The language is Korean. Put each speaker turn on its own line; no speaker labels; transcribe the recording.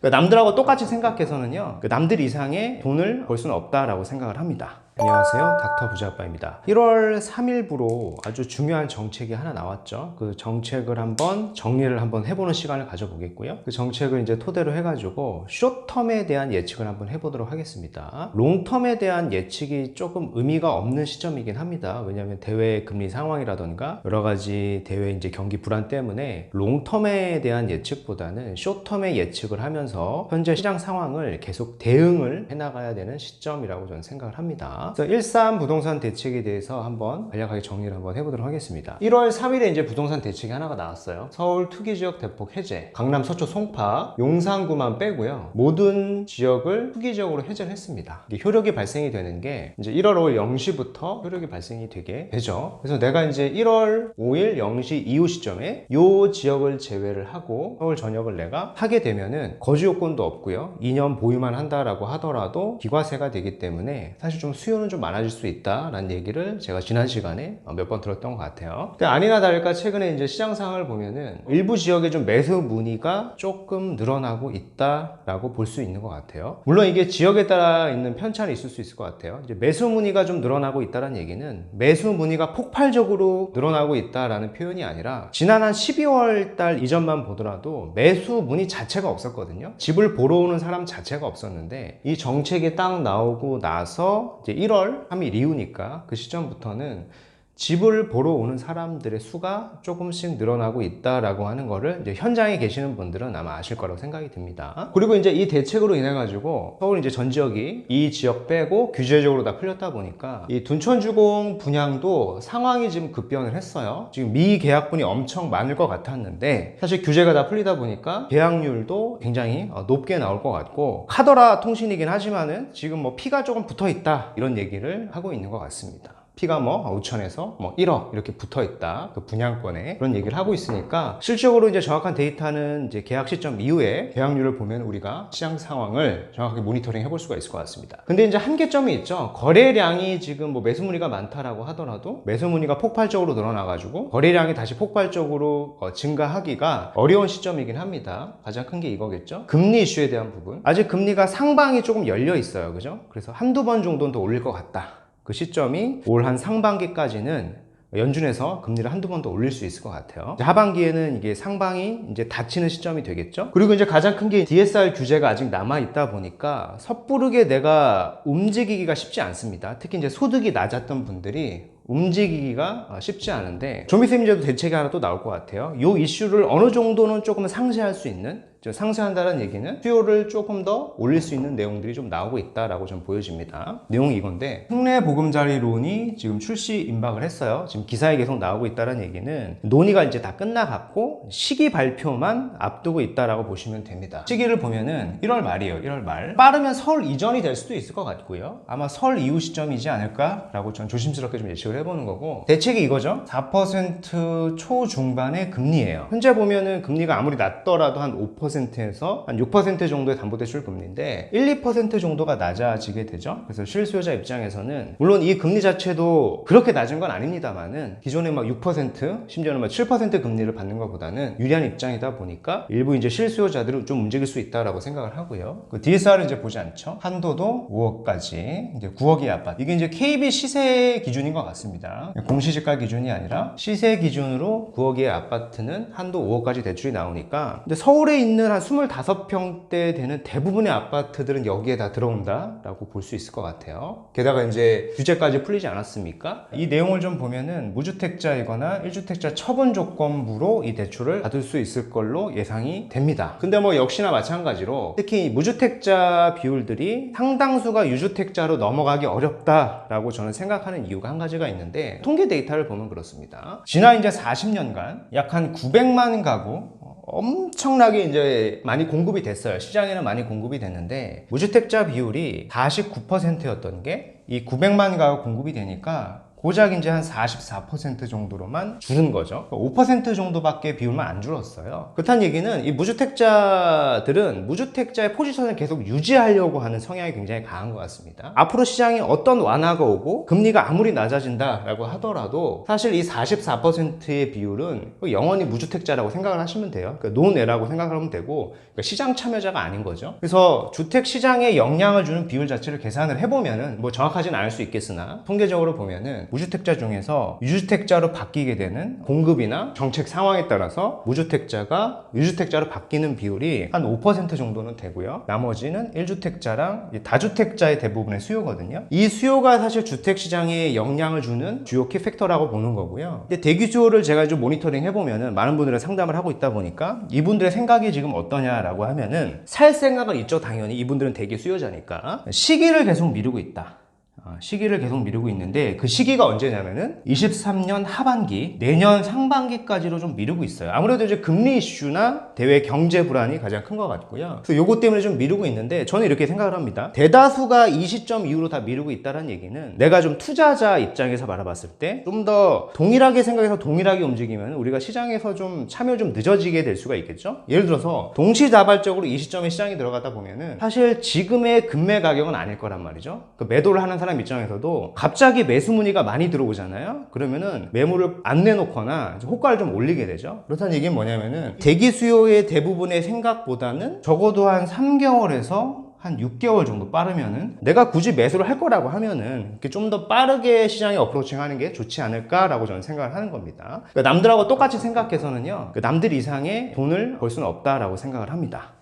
그러니까 남들하고 똑같이 생각해서는요, 그 남들 이상의 돈을 벌 수는 없다라고 생각을 합니다. 안녕하세요. 닥터 부자아빠입니다. 1월 3일부로 아주 중요한 정책이 하나 나왔죠. 그 정책을 한번 정리를 한번 해보는 시간을 가져보겠고요. 그 정책을 이제 토대로 해가지고 쇼텀에 대한 예측을 한번 해보도록 하겠습니다. 롱텀에 대한 예측이 조금 의미가 없는 시점이긴 합니다. 왜냐하면 대외 금리 상황이라던가 여러 가지 대외 이제 경기 불안 때문에 롱텀에 대한 예측보다는 쇼텀의 예측을 하면서 현재 시장 상황을 계속 대응을 해나가야 되는 시점이라고 저는 생각을 합니다. 그래서 13 부동산 대책에 대해서 한번 간략하게 정리를 한번 해보도록 하겠습니다. 1월 3일에 이제 부동산 대책이 하나가 나왔어요. 서울 투기 지역 대폭 해제, 강남 서초 송파, 용산구만 빼고요. 모든 지역을 투기 지역으로 해제를 했습니다. 이게 효력이 발생이 되는 게 이제 1월 5일 0시부터 효력이 발생이 되게 되죠. 그래서 내가 이제 1월 5일 0시 이후 시점에 요 지역을 제외를 하고 서울 전역을 내가 하게 되면은 거주 요건도 없고요. 2년 보유만 한다라고 하더라도 비과세가 되기 때문에 사실 좀 수요 는 좀 많아질 수 있다라는 얘기를 제가 지난 시간에 몇 번 들었던 것 같아요. 근데 아니나 다를까 최근에 이제 시장 상황을 보면은 일부 지역에 좀 매수 문의가 조금 늘어나고 있다라고 볼 수 있는 것 같아요. 물론 이게 지역에 따라 있는 편차는 있을 수 있을 것 같아요. 이제 매수 문의가 좀 늘어나고 있다는 얘기는 매수 문의가 폭발적으로 늘어나고 있다라는 표현이 아니라 지난 한 12월 달 이전만 보더라도 매수 문의 자체가 없었거든요. 집을 보러 오는 사람 자체가 없었는데 이 정책이 딱 나오고 나서 이제 1월 3일 이후니까 그 시점부터는 집을 보러 오는 사람들의 수가 조금씩 늘어나고 있다라고 하는 거를 현장에 계시는 분들은 아마 아실 거라고 생각이 듭니다. 그리고 이제 이 대책으로 인해 가지고 서울 이제 전 지역이 이 지역 빼고 규제적으로 다 풀렸다 보니까 이 둔촌주공 분양도 상황이 지금 급변을 했어요. 지금 미계약분이 엄청 많을 것 같았는데 사실 규제가 다 풀리다 보니까 계약률도 굉장히 어, 높게 나올 것 같고 카더라 통신이긴 하지만은 지금 뭐 피가 조금 붙어 있다 이런 얘기를 하고 있는 것 같습니다. 피가 뭐 5천에서 뭐 1억 이렇게 붙어 있다 그 분양권에 그런 얘기를 하고 있으니까 실적으로 이제 정확한 데이터는 이제 계약 시점 이후에 계약률을 보면 우리가 시장 상황을 정확하게 모니터링 해볼 수가 있을 것 같습니다. 근데 이제 한계점이 있죠. 거래량이 지금 뭐 매수 문의가 많다라고 하더라도 매수 문의가 폭발적으로 늘어나 가지고 거래량이 다시 폭발적으로 어, 증가하기가 어려운 시점이긴 합니다. 가장 큰 게 이거겠죠. 금리 이슈에 대한 부분 아직 금리가 상방이 조금 열려 있어요, 그죠? 그래서 한두 번 정도는 더 올릴 것 같다. 그 시점이 올 한 상반기까지는 연준에서 금리를 한두 번 더 올릴 수 있을 것 같아요. 하반기에는 이게 상방이 이제 닫히는 시점이 되겠죠. 그리고 이제 가장 큰 게 DSR 규제가 아직 남아 있다 보니까 섣부르게 내가 움직이기가 쉽지 않습니다. 특히 이제 소득이 낮았던 분들이 움직이기가 쉽지 않은데 좀 있으면 이제 대책이 하나 또 나올 것 같아요. 이 이슈를 어느 정도는 조금 상쇄할 수 있는 저 상쇄한다는 얘기는 수요를 조금 더 올릴 수 있는 내용들이 좀 나오고 있다라고 좀 보여집니다. 내용이 이건데 특례 보금자리론이 지금 출시 임박을 했어요. 지금 기사에 계속 나오고 있다는 얘기는 논의가 이제 다 끝나갔고 시기 발표만 앞두고 있다라고 보시면 됩니다. 시기를 보면은 1월 말이에요. 1월 말. 빠르면 설 이전이 될 수도 있을 것 같고요. 아마 설 이후 시점이지 않을까라고 전 조심스럽게 좀 예측을 해보는 거고 대책이 이거죠. 4% 초중반의 금리예요. 현재 보면은 금리가 아무리 낮더라도 한5% 에서 한 6% 정도의 담보대출 금리인데 1, 2% 정도가 낮아지게 되죠. 그래서 실수요자 입장에서는 물론 이 금리 자체도 그렇게 낮은 건 아닙니다만은 기존에 막 6% 심지어는 막 7% 금리를 받는 것보다는 유리한 입장이다 보니까 일부 이제 실수요자들은 좀 움직일 수 있다라고 생각을 하고요. 그 DSR은 이제 보지 않죠. 한도도 5억까지 이제 9억의 아파트 이게 이제 KB 시세 기준인 것 같습니다. 공시지가 기준이 아니라 시세 기준으로 9억의 아파트는 한도 5억까지 대출이 나오니까 근데 서울에 있는 한 25평대 되는 대부분의 아파트들은 여기에 다 들어온다 라고 볼 수 있을 것 같아요. 게다가 이제 규제까지 풀리지 않았습니까? 이 내용을 좀 보면은 무주택자이거나 1주택자 처분 조건부로 이 대출을 받을 수 있을 걸로 예상이 됩니다. 근데 뭐 역시나 마찬가지로 특히 무주택자 비율들이 상당수가 유주택자로 넘어가기 어렵다 라고 저는 생각하는 이유가 한 가지가 있는데 통계 데이터를 보면 그렇습니다. 지난 이제 40년간 약 한 900만 가구 엄청나게 이제 많이 공급이 됐어요. 시장에는 많이 공급이 됐는데 무주택자 비율이 49%였던 게 이 900만 가구 공급이 되니까 고작 이제 한 44% 정도로만 줄은 거죠. 5% 정도밖에 비율만 안 줄었어요. 그렇다는 얘기는 이 무주택자들은 무주택자의 포지션을 계속 유지하려고 하는 성향이 굉장히 강한 것 같습니다. 앞으로 시장에 어떤 완화가 오고 금리가 아무리 낮아진다 라고 하더라도 사실 이 44%의 비율은 영원히 무주택자라고 생각을 하시면 돼요. 그러니까 노내라고 생각하면 되고 그러니까 시장 참여자가 아닌 거죠. 그래서 주택 시장에 영향을 주는 비율 자체를 계산을 해보면 은 뭐 정확하지는 않을 수 있겠으나 통계적으로 보면은 무주택자 중에서 유주택자로 바뀌게 되는 공급이나 정책 상황에 따라서 무주택자가 유주택자로 바뀌는 비율이 한 5% 정도는 되고요. 나머지는 1주택자랑 다주택자의 대부분의 수요거든요. 이 수요가 사실 주택 시장에 영향을 주는 주요 키 팩터라고 보는 거고요. 근데 대기 수요를 제가 좀 모니터링 해보면은 많은 분들의 상담을 하고 있다 보니까 이분들의 생각이 지금 어떠냐라고 하면은 살 생각은 있죠. 당연히 이분들은 대기 수요자니까 시기를 계속 미루고 있다. 어, 시기를 계속 미루고 있는데 그 시기가 언제냐면은 23년 하반기, 내년 상반기까지로 좀 미루고 있어요. 아무래도 이제 금리 이슈나 대외 경제 불안이 가장 큰 것 같고요. 그래서 요거 때문에 좀 미루고 있는데 저는 이렇게 생각을 합니다. 대다수가 이 시점 이후로 다 미루고 있다는 얘기는 내가 좀 투자자 입장에서 바라봤을 때 좀 더 동일하게 생각해서 동일하게 움직이면 우리가 시장에서 좀 참여 좀 늦어지게 될 수가 있겠죠. 예를 들어서 동시다발적으로 이 시점에 시장에 들어가다 보면은 사실 지금의 금매 가격은 아닐 거란 말이죠. 그 매도를 하는 사람 입장에서도 갑자기 매수 문의가 많이 들어오잖아요. 그러면은 매물을 안 내놓거나 호가를 좀 올리게 되죠. 그렇다는 얘기는 뭐냐면은 대기 수요의 대부분의 생각보다는 적어도 한 3개월에서 한 6개월 정도 빠르면은 내가 굳이 매수를 할 거라고 하면은 좀 더 빠르게 시장에 어프로칭 하는 게 좋지 않을까라고 저는 생각을 하는 겁니다. 그러니까 남들하고 똑같이 생각해서는요, 그 남들 이상의 돈을 벌 수는 없다라고 생각을 합니다.